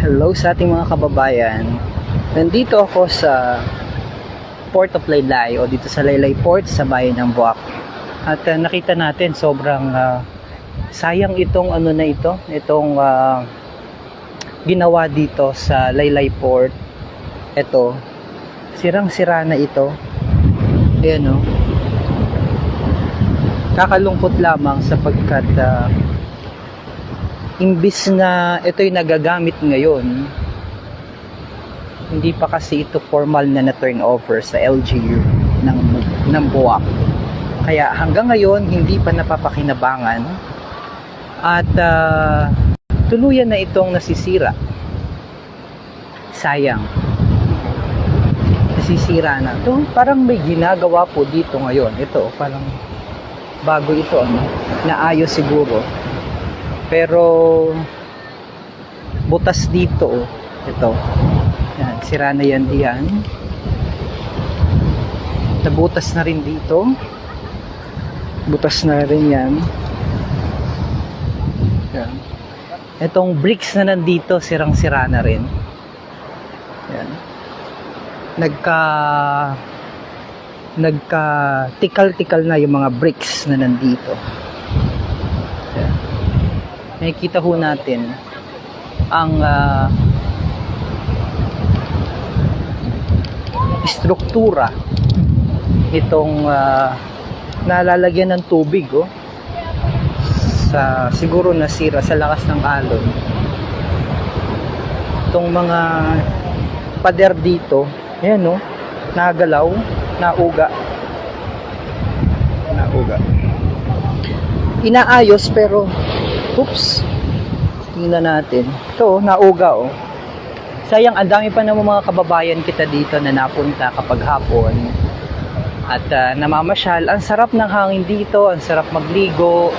Hello sa ating mga kababayan. Nandito ako sa Port of Laylay o dito sa Laylay Port sa bayan ng Buak. At uh, nakita natin sobrang uh, sayang itong ano na ito, itong uh, ginawa dito sa Laylay Port. Ito, sirang-sira na ito. Ayan o. Kakalungkot lamang sapagkat uh, imbis na ito'y nagagamit ngayon, hindi pa kasi ito formal na na turnover sa LGU ng, ng buwak. Kaya hanggang ngayon, hindi pa napapakinabangan at ah, tuluyan na itong nasisira. Sayang. Nasisira na. Ito, parang may ginagawa po dito ngayon. Ito, parang bago ito, ano? Naayos siguro. Pero butas dito oh. Ito. Yan, sira na yan diyan. Nabutas na rin dito. Butas na rin yan. Yan. Itong bricks na nandito, sirang-sira na rin. Yan. Nagka nagka tikal-tikal na yung mga bricks na nandito. Yan nakikita ho natin ang ah, struktura itong ah, nalalagyan ng tubig oh, sa siguro nasira sa lakas ng alon. Itong mga pader dito ayan oh, nagalaw nauga. Nauga. Inaayos pero Oops. Tingnan natin. Ito, oh, nauga oh. Sayang, ang dami pa naman mga kababayan kita dito na napunta kapag hapon. At ah, namamasyal. Ang sarap ng hangin dito. Ang sarap magligo.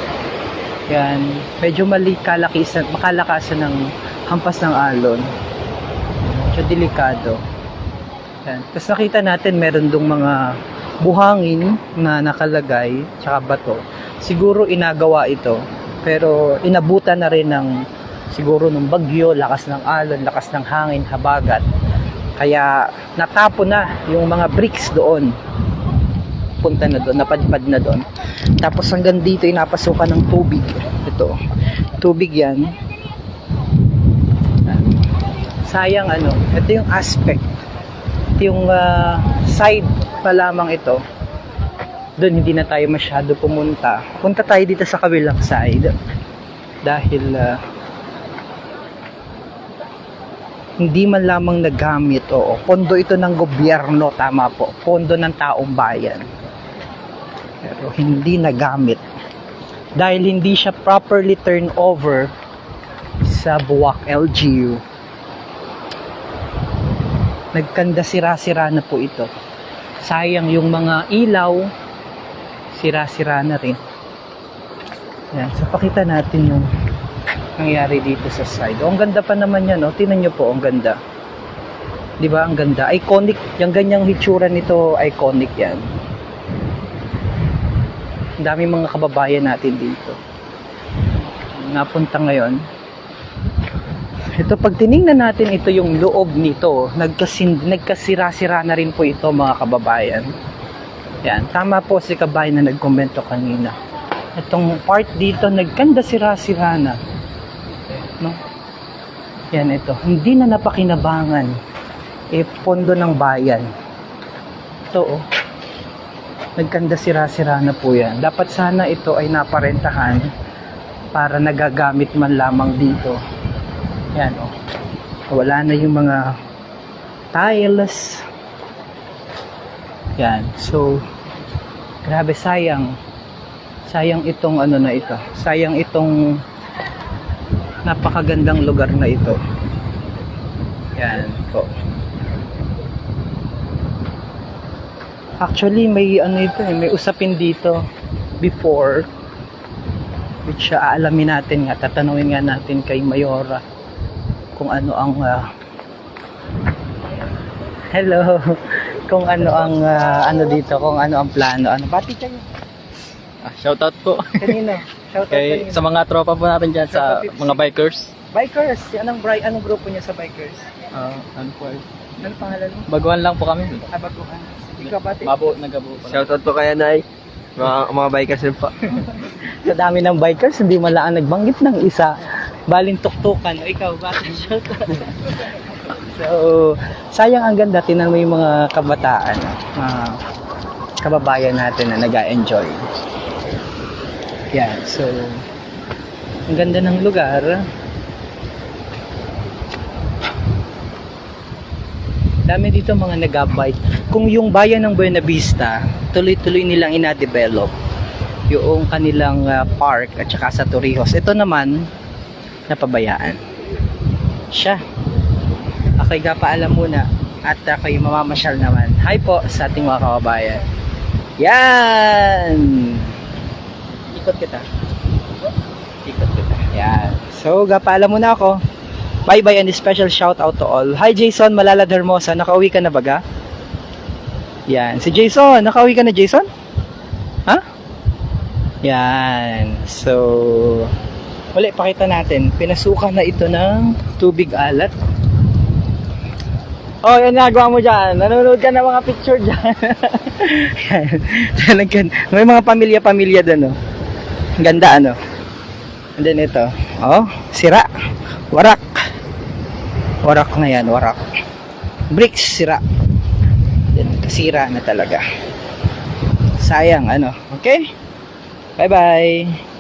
Yan. Medyo mali kalakisan, makalakasan ng hampas ng alon. Medyo delikado. Yan. Tapos nakita natin meron dong mga buhangin na nakalagay, tsaka bato. Siguro inagawa ito pero inabutan na rin ng siguro ng bagyo, lakas ng alon, lakas ng hangin, habagat. Kaya natapon na yung mga bricks doon. Punta na doon, napadpad na doon. Tapos hanggang dito ay napasukan ng tubig. Ito, tubig yan. Sayang ano, ito yung aspect. Ito yung ah, side pa lamang ito doon hindi na tayo masyado pumunta. Punta tayo dito sa kabilang side dahil ah, hindi man lamang nagamit. Oo, pondo ito ng gobyerno, tama po. Pondo ng taong bayan. Pero hindi nagamit. Dahil hindi siya properly turn over sa Buwak LGU. Nagkanda sira-sira na po ito. Sayang yung mga ilaw, sira-sira na rin. Yan, so pakita natin yung nangyari dito sa side. O, ang ganda pa naman yan, oh. Tingnan nyo po, ang ganda. 'Di ba Ang ganda. Iconic, yung ganyang hitsura nito, iconic yan. Ang dami mga kababayan natin dito. Napunta ngayon. Ito, pag tiningnan natin ito yung loob nito, nagkasin, nagkasira-sira na rin po ito mga kababayan. Yan, tama po si kabayan na nagkomento kanina. Itong part dito, nagkanda sira-sira na. No? Yan ito, hindi na napakinabangan. Eh, pondo ng bayan. Ito oh. Nagkanda sira-sira na po yan. Dapat sana ito ay naparentahan para nagagamit man lamang dito. Yan oh. Wala na yung mga tiles, yan. So, grabe sayang. Sayang itong ano na ito. Sayang itong napakagandang lugar na ito. Yan po. Actually, may ano ito eh, may usapin dito before which uh, aalamin natin nga, tatanungin nga natin kay Mayora kung ano ang ah, Hello. Kung ano ang ah, ano dito, kung ano ang plano. Ano pati kayo? Ah, shoutout po Kanino? Shout out kay kanino? sa mga tropa po natin dyan sa Tropa Pips. mga bikers. Bikers. Anong, bri- anong grupo niya sa bikers? Ah, ano po ay? Ano pangalan mo? Baguhan lang po kami. Abaguhan. Ikaw ba? Te? Mabo, nagabo pa. Shoutout po kaya Nay. Mga, mga bikers rin po. Sa dami ng bikers, hindi man lang nagbanggit ng isa. Baling tuktukan. O ikaw, bakit So, sayang ang ganda. Tinan mo yung mga kabataan. mga kababayan natin na nag enjoy Yan. So, ang ganda ng lugar. Dami dito mga nag-bike. Kung yung bayan ng Buena Vista, tuloy-tuloy nilang ina-develop yung kanilang ah, park at saka sa Torrijos. Ito naman, napabayaan. Siya. Ako'y gapaalam muna at ako'y mamamasyal naman. Hi po sa ating mga kababayan. Yan! Ikot kita. Ikot kita. Yan. So, gapaalam muna ako. Bye-bye and special shout out to all. Hi Jason, Malalad Hermosa. Nakauwi ka na baga? Yan. Si Jason, nakauwi ka na Jason? Ha? Yan. So, uli, pakita natin. Pinasukan na ito ng tubig alat. Oh, yan nagawa mo dyan. Nanonood ka ng mga picture dyan. Yan. Talagang, may mga pamilya-pamilya doon, oh. Ganda, ano. And then ito. Oh, sira. Warak. Warak na yan, warak. Bricks, sira. Yan, kasira na talaga. Sayang, ano. Okay? Bye-bye.